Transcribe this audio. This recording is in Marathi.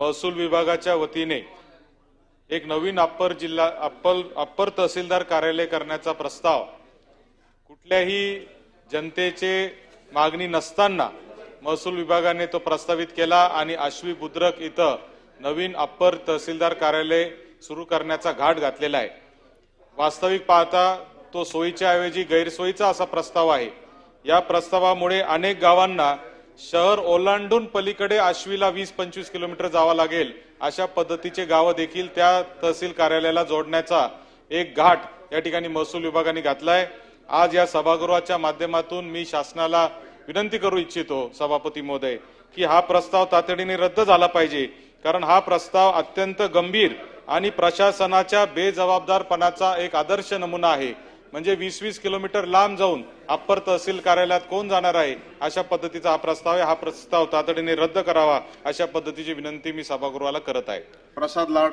महसूल विभागाच्या वतीने एक नवीन अप्पर जिल्हा अप्पर अप्पर तहसीलदार कार्यालय करण्याचा प्रस्ताव. कुठल्याही जनतेचे मागणी नसताना महसूल विभागाने तो प्रस्तावित केला आणि आश्वी बुद्रक इथं नवीन अप्पर तहसीलदार कार्यालय सुरू करण्याचा घाट घातलेला आहे. वास्तविक पाहता तो सोयीच्या ऐवजी गैरसोयीचा असा प्रस्ताव आहे. या प्रस्तावामुळे अनेक गावांना शहर ओलांडून पलीकडे आश्वीला वीस पंचवीस किलोमीटर जावं लागेल. अशा पद्धतीचे गावं देखील त्या तहसील कार्यालयाला जोडण्याचा एक घाट या ठिकाणी महसूल विभागाने घातलाय. आज या सभागृहाच्या माध्यमातून मी शासनाला विनंती करू इच्छितो सभापती महोदय की हा प्रस्ताव तातडीने रद्द झाला पाहिजे. कारण हा प्रस्ताव अत्यंत गंभीर आणि प्रशासनाच्या बेजबाबदारपणाचा एक आदर्श नमुना आहे. म्हणजे वीस वीस किलोमीटर लांब जाऊन अप्पर तहसील कार्यालयात कोण जाणार आहे अशा पद्धतीचा हा प्रस्ताव आहे. हा प्रस्ताव तातडीने रद्द करावा अशा पद्धतीची विनंती मी सभागृहाला करत आहे. प्रसाद लाड.